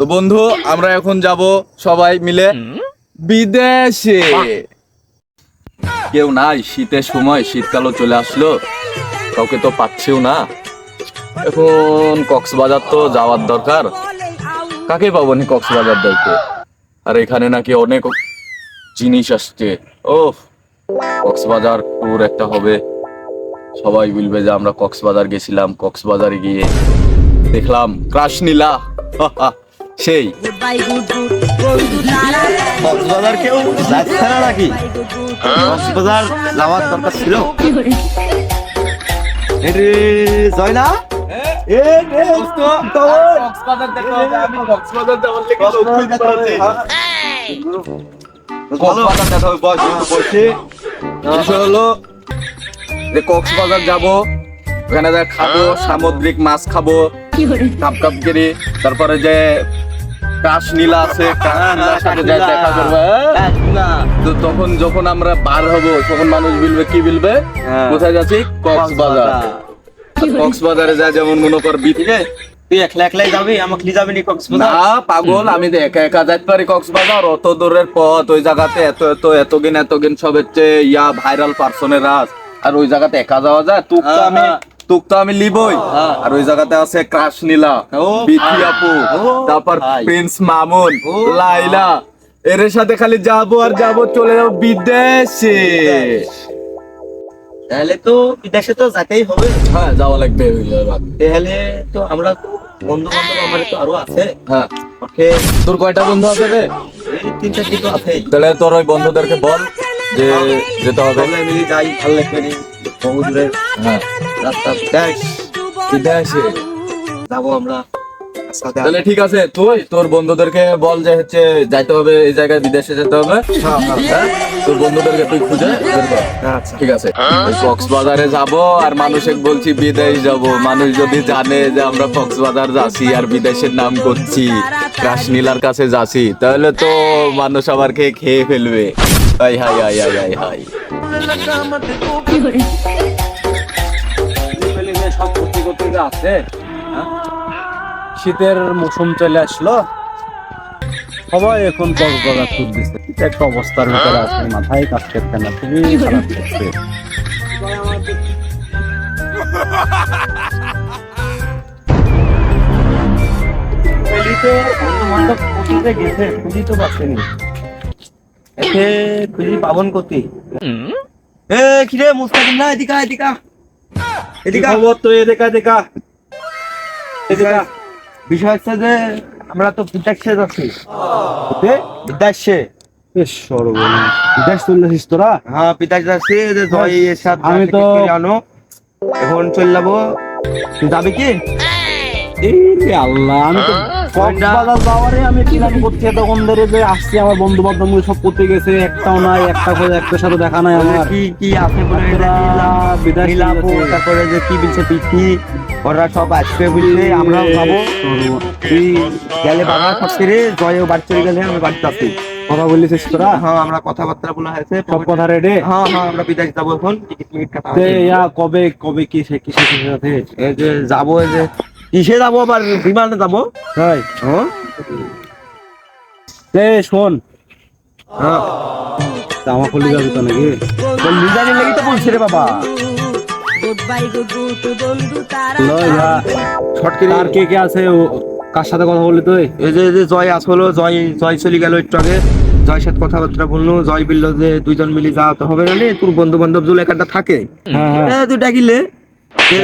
তো বন্ধু, আমরা এখন যাব সবাই মিলে বিদেশে। কেউ নাই, শীতের সময় শীতকালও চলে আসলো। কাউকে তো পাচ্ছেও না। এখন কক্সবাজার তো যাওয়ার দরকার। কাকে পাবো নি কক্সবাজার যাইতে আর এখানে নাকি অনেক জিনিস আসছে। ও কক্সবাজার ট্যুর একটা হবে। সবাই বলবে যে আমরা কক্সবাজার গেছিলাম। কক্সবাজারে গিয়ে দেখলাম, ক্রাশ নীলা। সেই। কক্সবাজার কেউ যাচ্ছে না নাকি? কক্সবাজার যাওয়ার দরকার ছিল। এরে জয় না রে কক্সবাজার। যাব ওখানে যা খাব সামুদ্রিক মাছ খাব কাপ কাপ করে তারপরে যে কাশ নীলা আছে কাশ সাথে যা দেখা করবে হ্যাঁ? তো তখন যখন আমরা বার হব তখন মানুষ বলবে কি বলবে? হ্যাঁ। কোথায় যাচ্ছি? কক্সবাজার। কক্সবাজারে। যা যেমন মনে কর বিথে তুই একলা একলাই যাবি? আমাকে নিয়ে যাবি নি না পাগল আমি তো একা একা যাইতে পারি কক্সবাজার। অত দূরের পথ ওই জায়গাতে এত এত এতদিন এতদিন সব হচ্ছে ইয়া ভাইরাল পার্সনের রাজ। আর ওই জায়গাতে একা যাওয়া যায়? তুক তো হ্যাঁ, আমি। তুক তো আমি লিবই হ্যাঁ। আর ওই জায়গাতে আছে ক্রাশ নীলা বিথি আপু তারপর প্রিন্স মামুন লাইলা। এর সাথে খালি যাব আর যাব চলে যাব বিদেশে। তাহলে তো বিদেশে তো যেতেই হবে। হ্যাঁ যাওয়া লাগবে তাহলে তো আমরা বন্ধু বান্ধব আমার তো আরও আছে। হ্যাঁ। ওকে। তোর কয়টা বন্ধু আছে রে? তিন চারটি তো আছে। তাহলে তোর ওই বন্ধুদেরকে বল যে যেতে হবে। মিলে যাই ভালো লাগবে বহু দূরে হ্যাঁ। রাস্তা দেখ বিদেশে যাব আমরা তাহলে ঠিক আছে তুই তোর বন্ধুদেরকে বল যে হচ্ছে যাইতে হবে এই জায়গায় বিদেশে যেতে হবে। হ্যাঁ? তোর বন্ধুদেরকে তুই খুঁজে। আচ্ছা। ঠিক আছে। কক্সবাজারে যাব আর মানুষে বলছি বিদেশ যাব। মানুষ যদি জানে যে আমরা কক্সবাজার যাচ্ছি আর বিদেশের নাম করছি কাশ্মীলার কাছে যাচ্ছি তাহলে তো মানুষ আবার খেয়ে খেয়ে ফেলবে। Hi hi hi hi hi hi. আছে হ্যাঁ? শীতের মৌসুম চলে আসলো। সবাই এখন কক্সবাজার ট্যুর দিচ্ছে একটা অবস্থার ভিতরে আছে মাথায় কাজ করতে না খুবই খারাপ করছে খুঁজি পাবন কতি। এ কিরে মুস্তাকিম না এদিকা এদিকা এদিকা খবর তো এদিকা দেখা এদিকা বিষয় হচ্ছে যে আমরা তো বিদেশে যাচ্ছি। বিদেশে তোরা? হ্যাঁ বিদেশ যাচ্ছি যে জয় এর সাথে আমি তো- জানো এখন চলে যাব। তুই যাবি কি? এই আল্লাহ আমি তো কক্সবাজার যাওয়ারে আমি প্ল্যান করছি তখন ধরে যে আসছি আমার বন্ধু বান্ধব সব করতে গেছে একটাও নাই একটা করে একটার সাথে দেখা নাই আমার। কি কি বলে। তারপরে যে কি বলছে পিঠি ওরা সব আসবে বুঝলে আমরা যাব তুই গেলে বাবা থাকছে রে জয়ও বাড়ি চলে গেলে আমি বাড়িতে আসি। কথা বলিস তোরা? হ্যাঁ আমরা কথাবার্তা বলা হয়েছে সব কথা রেডি হ্যাঁ হ্যাঁ আমরা বিদেশ যাব এখন। টিকিট টিকিট কাটা ইয়া কবে কবে কি সে কিসে কিসে সাথে এই যে যাব এই যে কিসে যাব আবার বিমানে যাব? তাই। হ্যাঁ? শোন। হ্যাঁ। জামা খুলে যাবি তো নাকি? লেগে তো বলছি রে বাবা। আর কে কে আছে? কার সাথে কথা বললি তুই? এই যে যে জয় আসলো জয় জয় চলে গেল একটু আগে। জয়ের সাথে কথাবার্তা বলল জয় বলল যে দুইজন মিলে যাওয়া হবে না তোর বন্ধু বান্ধব জুলে একটা থাকে হ্যাঁ। এ, তুই ডাকিলে?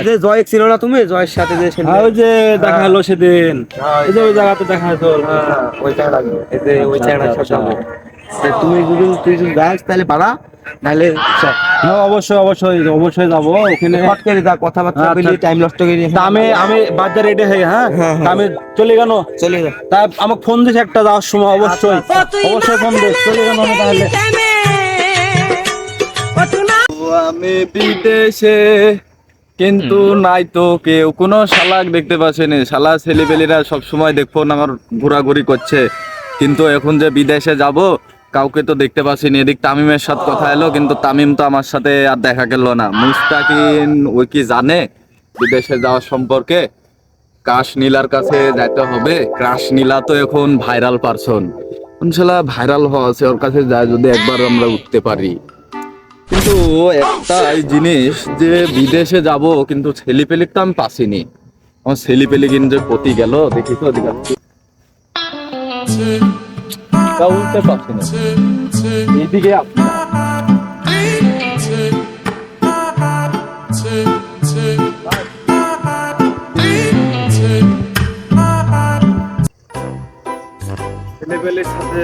যে জয় ছিল না তুমি জয়ের সাথে যে হ্যাঁ, ওই যে দেখা হলো সেদিন। হ্যাঁ, এই যে ওই জায়গাতে দেখা হতো হ্যাঁ, ওই চ্যাংড়া এই যে ওই আচ্ছা, আচ্ছা। তা তুমি তুই যদি যাস তাহলে বাড়া নাহলে হ্যাঁ অবশ্যই অবশ্যই অবশ্যই যাব। ওখানে শর্ট করে যা কথাবার্তা আচ্ছা। বলি টাইম নষ্ট করে আমি আমি বাজার রেডি হয়ে হ্যাঁ? হ্যাঁ, হ্যাঁ। আমি চলে গেল। চলে যা। তা আমাকে ফোন দিস একটা যাওয়ার সময় অবশ্যই। অবশ্যই ফোন দিস চলে গেল তাহলে। আমি বিদেশে কিন্তু নাই তো কেউ। কোনো শালাক দেখতে পাচ্ছেনি। শালা ছেলেপেলেরা সব সময় দেখব না আমার ঘোরাঘুরি করছে। কিন্তু এখন যে বিদেশে যাব কাউকে তো দেখতে পাচ্ছিনি। এদিক তামিমের সাথে কথা এলো কিন্তু তামিম তো আমার সাথে আর দেখা গেল না। মুস্তাকিন ওই কি জানে বিদেশে যাওয়ার সম্পর্কে? কাশ নীলার কাছে যাইতে হবে। কাশ নীলা তো এখন ভাইরাল পারসন ইনশাল্লাহ ভাইরাল হওয়া আছে। ওর কাছে যায় যদি একবার আমরা উঠতে পারি। কিন্তু একটা এই জিনিস যে বিদেশে যাব কিন্তু ছেলে পেলিক তো আমি পাসিনি। আমার ছেলে পেলি কিন্তু পতি গেল দেখি তো ওদিকে আসছি। তা উঠতে পারছি না এইদিকে ছেলেপেলের সাথে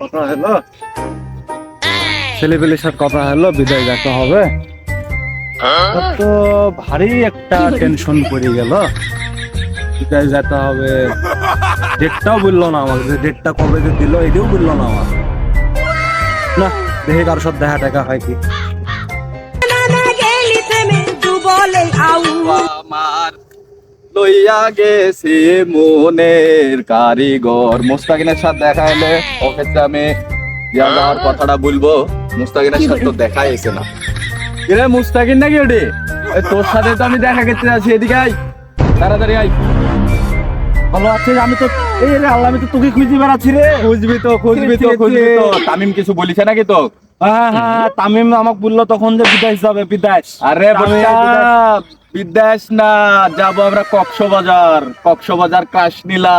কথা হলো? ছেলেপেলের সাথে কথা হলো বিদায় যেতে হবে। তো ভারী একটা টেনশন পড়ে গেল। বিদায় যেতে হবে। ডেটটাও বলল না আমাকে যে ডেটটা কবে যে দিল এটাও বলল না আমার না দেখে কারোর সাথে দেখা টাকা হয় কি। লইয়া গেছে মনের কারিগর। মোস্তাকিনের সাথে দেখা এলে অফিসে আমি ইয়া কথাটা বলব মুস্তাকিনের সাথে তো এসে না। মুস্তাকিন নাকি ওটি? তোর সাথে তো আমি দেখা করতে যাচ্ছি এদিকে আই তাড়াতাড়ি আই ভালো আছে আমি তো এই রে আল্লাহ আমি তো তোকে খুঁজে বেড়াচ্ছি রে। খুঁজবি তো খুঁজবি তো খুঁজবি তো। তামিম কিছু বলিছে নাকি তো? হ্যাঁ হ্যাঁ তামিম আমাকে বলল তখন যে বিদেশ যাবে বিদেশ আরে বাচ্চা বিদেশ না যাব আমরা কক্সবাজার। কক্সবাজার কাশনীলা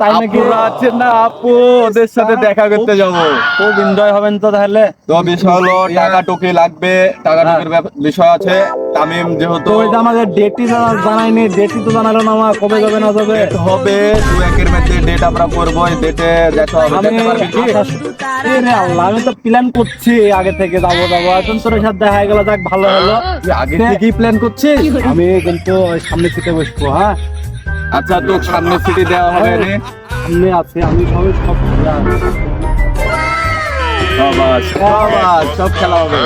তাই নাকি? আছে না আপু? ওদের সাথে দেখা করতে যাব। খুব এনজয় হবেন তো তাহলে। তো বিষয় হলো টাকা টুকি লাগবে টাকা টুকির বিষয় আছে। তামিম যেহেতু ওইটা আমাদের ডেটই জানাইনি ডেটই তো জানালো না আমার কবে যাবে না যাবে। হবে দু একের মধ্যে ডেট আমরা করব এই ডেটে যেতে হবে। আমি যেতে পারবি কি? রে আল্লাহ আমি তো প্ল্যান করছি আগে থেকে যাব যাব। এখন তোর সাথে দেখা গেল যাক ভালো হলো। আগে থেকেই প্ল্যান করছিস আমি কিন্তু সামনে সিটে বসবো হ্যাঁ? আচ্ছা তো সামনে সিটে দেওয়া হবে রে সামনে আছে আমি সবাই সব সাবাস, সব খেলা হবে।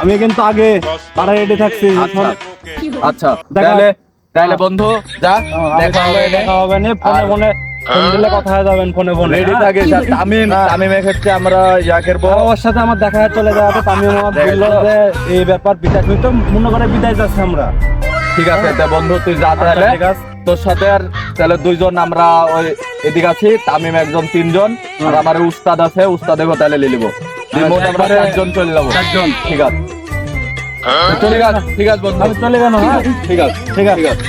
আমি কিন্তু আগে পাড়ায় রেডি থাকছি আচ্ছা। আচ্ছা দেখা- তাহলে তাহলে বন্ধু যা দেখা দেখা হবে। দেখা হবে না ফোনে ফোনে ফোন দিলে কথা হয়ে যাবেন ফোনে ফোনে। রেডি হ্যাঁ? থাকে তামিম তামিমের ক্ষেত্রে আমরা ইয়া করব ওর সাথে আমার দেখা চলে যাবে তামিম আমার দেখা যে এই ব্যাপার বিদায় তুমি তো মনে করে বিদায় যাচ্ছে আমরা। ঠিক আছে বন্ধু তুই যা তাহলে। আচ্ছা। তোর সাথে আর তাহলে দুইজন আমরা ওই এদিকে আছি তামিম একজন তিনজন আর আমার উস্তাদ আছে উস্তাদেরও তাহলে মোট আমরা চারজন চলে যাব। চারজন। ঠিক আছে। ঠিক আছে ঠিক আছে বন্ধু। চলে গেল হ্যাঁ? ঠিক আছে ঠিক আছে ঠিক আছে।